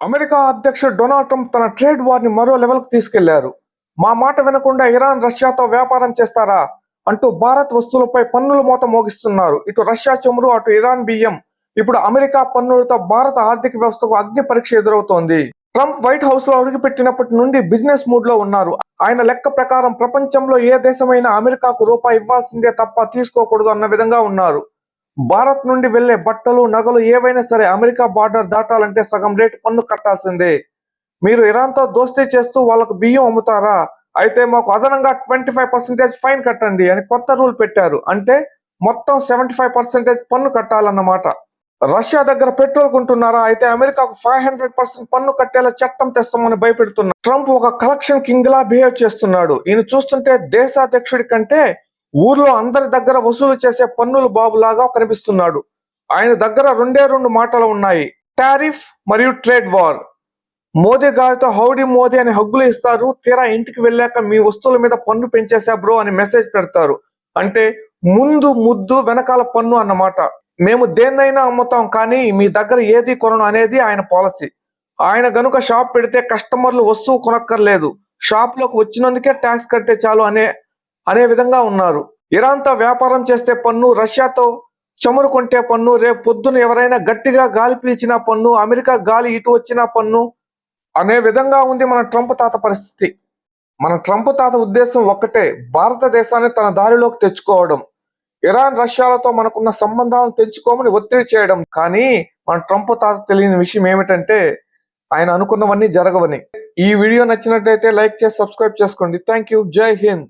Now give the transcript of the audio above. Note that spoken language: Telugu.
అమెరికా అధ్యక్షుడు డొనాల్డ్ ట్రంప్ తన ట్రేడ్ వార్ని మరో లెవెల్కు తీసుకెళ్ళారు. మా మాట వినకుండా ఇరాన్ రష్యాతో వ్యాపారం చేస్తారా అంటూ భారత్ వస్తువులపై పన్నుల మోత మోగిస్తున్నారు. ఇటు రష్యా చమురు అటు ఇరాన్ బియ్యం. ఇప్పుడు అమెరికా పన్నులతో భారత ఆర్థిక వ్యవస్థకు అగ్ని పరీక్ష ఎదురవుతోంది. ట్రంప్ వైట్ హౌస్లో అడుగుపెట్టినప్పటి నుండి బిజినెస్ మూడ్లో ఉన్నారు. ఆయన లెక్క ప్రకారం ప్రపంచంలో ఏ దేశమైనా అమెరికాకు రూపాయి ఇవ్వాల్సిందే తప్ప తీసుకోకూడదు అన్న విధంగా ఉన్నారు. భారత్ నుండి వెళ్ళే బట్టలు నగలు ఏవైనా సరే అమెరికా బార్డర్ దాటాలంటే సగం రేటు పన్ను కట్టాల్సిందే. మీరు ఇరాన్తో దోస్తీ చేస్తూ వాళ్ళకు బియ్యం అమ్ముతారా? అయితే మాకు అదనంగా ట్వంటీ ఫైవ్ పర్సెంటేజ్ ఫైన్ కట్టండి అని కొత్త రూల్ పెట్టారు. అంటే మొత్తం సెవెంటీ ఫైవ్ పర్సెంటేజ్ పన్ను కట్టాలన్నమాట. రష్యా దగ్గర పెట్రోల్ కొంటున్నారా? అయితే అమెరికాకు ఫైవ్ హండ్రెడ్ పర్సెంట్ పన్ను కట్టేలా చట్టం తెస్తామని భయపెడుతున్నారు. ట్రంప్ ఒక కలెక్షన్ కింగ్ లా బిహేవ్ చేస్తున్నాడు. ఈయన చూస్తుంటే దేశాధ్యక్షుడి కంటే ఊర్లో అందరి దగ్గర వసూలు చేసే పన్నుల బాబులాగా కనిపిస్తున్నాడు. ఆయన దగ్గర రెండే రెండు మాటలు ఉన్నాయి. టారిఫ్ మరియు ట్రేడ్ వార్. మోదీ గారితో హౌడీ మోదీ అని హగ్గులు ఇస్తారు. తీరా ఇంటికి వెళ్ళాక మీ వస్తువుల మీద పన్ను పెంచేసా బ్రో అని మెసేజ్ పెడతారు. అంటే ముందు ముద్దు వెనకాల పన్ను అన్నమాట. మేము దేన్నైనా అమ్ముతాం కానీ మీ దగ్గర ఏది కొనను అనేది ఆయన పాలసీ. ఆయన గనుక షాప్ పెడితే కస్టమర్లు వస్తువు కొనక్కర్లేదు. షాప్లోకి వచ్చినందుకే ట్యాక్స్ కట్టే చాలు అనే అనే విధంగా ఉన్నారు. ఇరాన్తో వ్యాపారం చేస్తే పన్ను రష్యాతో చమురు కొంటే పన్ను రేపు పొద్దున ఎవరైనా గట్టిగా గాలి పీల్చిన పన్ను అమెరికా గాలి ఇటు వచ్చిన పన్ను అనే విధంగా ఉంది మన ట్రంప్ తాత పరిస్థితి. మన ట్రంప్ తాత ఉద్దేశం ఒక్కటే భారతదేశాన్ని తన దారిలోకి తెచ్చుకోవడం. ఇరాన్ రష్యాలతో మనకున్న సంబంధాలను తెంచుకోమని ఒత్తిడి చేయడం. కానీ మన ట్రంప్ తాత తెలియని విషయం ఏమిటంటే ఆయన అనుకున్నవన్నీ జరగవని. ఈ వీడియో నచ్చినట్లయితే లైక్ చేసి సబ్స్క్రైబ్ చేసుకోండి. Thank you. జై హింద్.